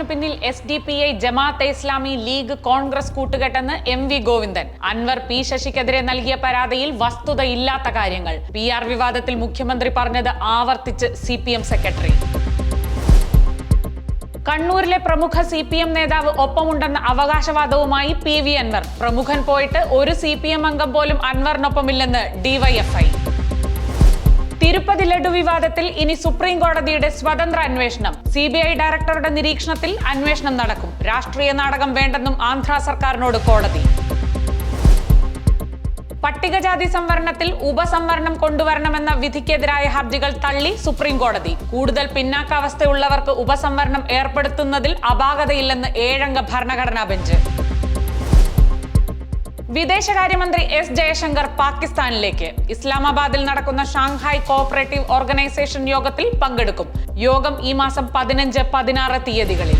പിന്നിൽ S D P I Jamaat-e Islami league Congress കൂട്ടുകെട്ടെന്ന് M V Govindan. Anwar P ശശിക്കെതിരെ നൽകിയ പരാതിയിൽ വസ്തുതയില്ലാത്ത കാര്യങ്ങൾ. P R വിവാദത്തിൽ മുഖ്യമന്ത്രി പറഞ്ഞത് ആവർത്തിച്ച് സി സെക്രട്ടറി. കണ്ണൂരിലെ പ്രമുഖ സി പി എം നേതാവ് ഒപ്പമുണ്ടെന്ന അവകാശവാദവുമായി പി വി അൻവർ. പ്രമുഖൻ പോയിട്ട് ഒരു സി പി എം അംഗം പോലും അൻവറിനൊപ്പമില്ലെന്ന് ഡിവൈഎഫ്ഐ തിരുപ്പതി ലഡു വിവാദത്തിൽ ഇനി സുപ്രീം കോടതിയുടെ സ്വതന്ത്ര അന്വേഷണം. സി ബി ഐ ഡയറക്ടറുടെ നിരീക്ഷണത്തിൽ അന്വേഷണം നടക്കും. രാഷ്ട്രീയ നാടകം വേണ്ടെന്നും ആന്ധ്ര സർക്കാരിനോട് കോടതി. പട്ടികജാതി സംവരണത്തിൽ ഉപസംവരണം കൊണ്ടുവരണമെന്ന വിധിക്കെതിരായ ഹർജികൾ തള്ളി സുപ്രീം കോടതി. കൂടുതൽ പിന്നാക്കാവസ്ഥയുള്ളവർക്ക് ഉപസംവരണം ഏർപ്പെടുത്തുന്നതിൽ അപാകതയില്ലെന്ന് ഏഴംഗ ഭരണഘടനാ ബെഞ്ച്. വിദേശകാര്യമന്ത്രി എസ് ജയശങ്കർ പാകിസ്ഥാനിലേക്ക്. ഇസ്ലാമാബാദിൽ നടക്കുന്ന ഷാങ്ഹായ് കോഓപ്പറേറ്റീവ് ഓർഗനൈസേഷൻ യോഗത്തിൽ പങ്കെടുക്കും. യോഗം ഈ മാസം പതിനഞ്ച് പതിനാറ് തീയതികളിൽ.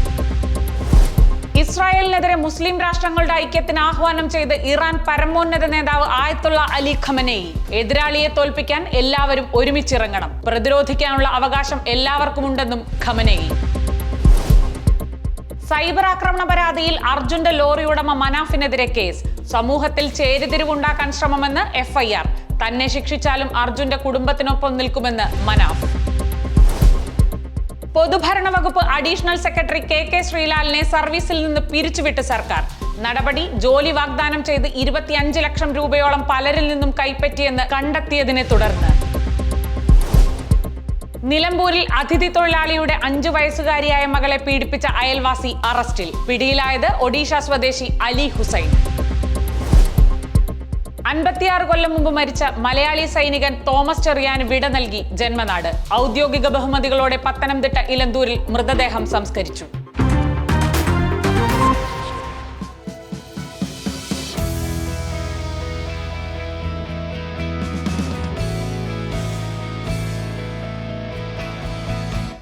ഇസ്രായേലിനെതിരെ മുസ്ലിം രാഷ്ട്രങ്ങളുടെ ഐക്യത്തിന് ആഹ്വാനം ചെയ്ത് ഇറാൻ പരമോന്നത നേതാവ് ആയത്തുള്ള അലി ഖമനേയി. എതിരാളിയെ തോൽപ്പിക്കാൻ എല്ലാവരും ഒരുമിച്ചിറങ്ങണം. പ്രതിരോധിക്കാനുള്ള അവകാശം എല്ലാവർക്കുമുണ്ടെന്നും ഖമനേയി. സൈബർ ആക്രമണ പരാതിയിൽ അർജുന്റെ ലോറി ഉടമ മനാഫിനെതിരെ കേസ്. സമൂഹത്തിൽ ചേരിതിരിവുണ്ടാക്കാൻ ശ്രമമെന്ന് എഫ്ഐആർ. തന്നെ ശിക്ഷിച്ചാലും അർജുന്റെ കുടുംബത്തിനൊപ്പം നിൽക്കുമെന്ന് മനാഫ്. പൊതുഭരണ വകുപ്പ് അഡീഷണൽ സെക്രട്ടറി കെ കെ ശ്രീലാലിനെ സർവീസിൽ നിന്ന് പിരിച്ചുവിട്ട് സർക്കാർ. നടപടി ജോലി വാഗ്ദാനം ചെയ്ത് ഇരുപത്തിയഞ്ച് ലക്ഷം രൂപയോളം പലരിൽ നിന്നും കൈപ്പറ്റിയെന്ന് കണ്ടെത്തിയതിനെ തുടർന്ന്. നിലമ്പൂരിൽ അതിഥി തൊഴിലാളിയുടെ അഞ്ചു വയസ്സുകാരിയായ മകളെ പീഡിപ്പിച്ച അയൽവാസി അറസ്റ്റിൽ. പിടിയിലായത് ഒഡീഷ സ്വദേശി അലി ഹുസൈൻ. അൻപത്തിയാറ് കൊല്ലം മുമ്പ് മരിച്ച മലയാളി സൈനികൻ തോമസ് ചെറിയാൻ വിട നൽകി ജന്മനാട്. ഔദ്യോഗിക ബഹുമതികളോടെ പത്തനംതിട്ട ഇലന്തൂരിൽ മൃതദേഹം സംസ്കരിച്ചു.